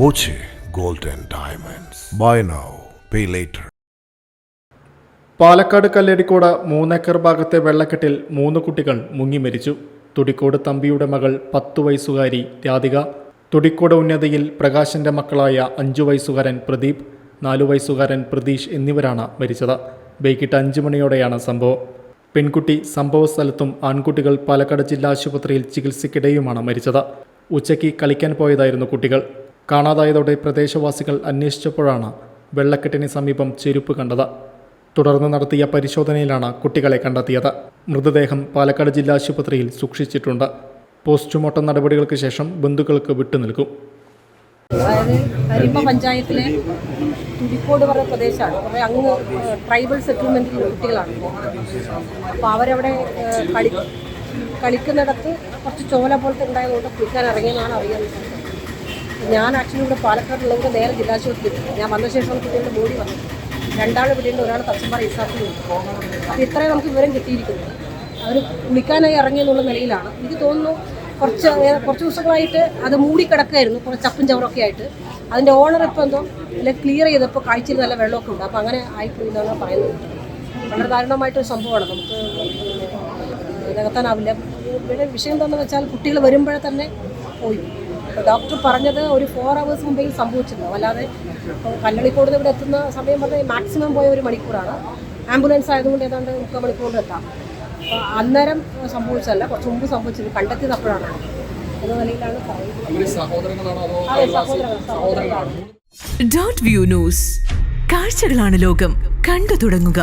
Boche Golden and Diamonds. Buy now, pay later. Palakkad Kalladikode Moonnekkar ഭാഗത്തെ വെള്ളക്കെട്ടിൽ മൂന്ന് കുട്ടികൾ മുങ്ങി മരിച്ചു. തുടിക്കോട് തമ്പിയുടെ മകൾ പത്തു വയസ്സുകാരി രാധിക. തുടിക്കോട് ഉന്നതിയിൽ പ്രകാശന്റെ മക്കളായ അഞ്ചു വയസ്സുകാരൻ പ്രദീപ് നാലു വയസ്സുകാരൻ പ്രതീഷ് എന്നിവരാണ് മരിച്ചത്. വൈകിട്ട് അഞ്ചു മണിയോടെയാണ് സംഭവം. പെൺകുട്ടി സംഭവ സ്ഥലത്തും ആൺകുട്ടികൾ പാലക്കാട് ജില്ലാ ആശുപത്രിയിൽ ചികിത്സയ്ക്കിടെയുമാണ് മരിച്ചത്. ഉച്ചയ്ക്ക് കളിക്കാൻ പോയതായിരുന്നു കുട്ടികൾ. കാണാതായതോടെ പ്രദേശവാസികൾ അന്വേഷിച്ചപ്പോഴാണ് വെള്ളക്കെട്ടിന് സമീപം ചെരുപ്പ് കണ്ടത്. തുടർന്ന് നടത്തിയ പരിശോധനയിലാണ് കുട്ടികളെ കണ്ടെത്തിയത്. മൃതദേഹം പാലക്കാട് ജില്ലാ ആശുപത്രിയിൽ സൂക്ഷിച്ചിട്ടുണ്ട്. പോസ്റ്റ്മോർട്ടം നടപടികൾക്ക് ശേഷം ബന്ധുക്കൾക്ക് വിട്ടുനിൽക്കും. അതായത് അരിമ്പ പഞ്ചായത്തിലെ തുടിക്കോട് പറഞ്ഞ പ്രദേശമാണ്. കുറേ അങ്ങ് ട്രൈബൽ സെറ്റിൽമെന്റിലുള്ള കുട്ടികളാണ്. അപ്പോൾ അവരവിടെ കളി കളിക്കുന്നിടത്ത് കുറച്ച് ചോല പോലത്തെ ഉണ്ടായതുകൊണ്ട് കുളിക്കാൻ ഇറങ്ങിയെന്നാണ് അറിയുന്നത് ഞാൻ ആക്ച്വലി ഇവിടെ പാലക്കാടുള്ളവർക്ക് നേരെ ജില്ലാശുപത്രി ഞാൻ വന്ന ശേഷം കുട്ടികളുടെ ബോഡി വന്നു. രണ്ടാൾ പിടിയുണ്ട് ഒരാൾ തച്ചമ്പാറ ഇസാഫിൽ അപ്പോൾ ഇത്രയും നമുക്ക് വിവരം കിട്ടിയിരിക്കുന്നു. അവർ കുളിക്കാനായി ഇറങ്ങിയെന്നുള്ള നിലയിലാണ്. എനിക്ക് തോന്നുന്നു കുറച്ച് കുറച്ച് ദിവസങ്ങളായിട്ട് അത് മൂടിക്കിടക്കായിരുന്നു കുറച്ച് ചപ്പും ചവറൊക്കെ ആയിട്ട്. അതിന്റെ ഓണർ ഇപ്പോൾ എന്തോ അല്ലെ ക്ലിയർ ചെയ്തപ്പോൾ കാഴ്ചയിൽ നല്ല വെള്ളമൊക്കെ ഉണ്ട്. അപ്പോൾ അങ്ങനെ ആയിപ്പോയി എന്നാണ് പറയുന്നത്. വളരെ ദാരുണമായിട്ടൊരു സംഭവമാണ്. നമുക്ക് നികത്താനാവില്ല ഇവിടെ വിഷയം എന്താണെന്ന് വെച്ചാൽ കുട്ടികൾ വരുമ്പോഴേ തന്നെ പോയി. ഡോക്ടർ പറഞ്ഞത് ഒരു ഫോർ അവേഴ്സ് മുമ്പേ സംഭവിച്ചിരുന്നു. അല്ലാതെ ഇപ്പോൾ കല്ലളിക്കോട് ഇവിടെ എത്തുന്ന സമയം പറഞ്ഞാൽ മാക്സിമം പോയ ഒരു മണിക്കൂറാണ്. ആംബുലൻസ് ആയതുകൊണ്ട് ഏതാണ്ട് മുക്കാൽ മണിക്കൂറിൽ എത്താം. അപ്പോൾ അന്നേരം സംഭവിച്ചതല്ല. കുറച്ച് മുമ്പ് സംഭവിച്ചത് കണ്ടെത്തിയത് അപ്പോഴാണ്. എന്ന നിലയിലാണ് പറയുന്നത്. സഹോദരങ്ങളാണ് ഡോട്ട് വ്യൂ ന്യൂസ് കാഴ്ചകളാണ് ലോകം. കണ്ടു തുടങ്ങുക.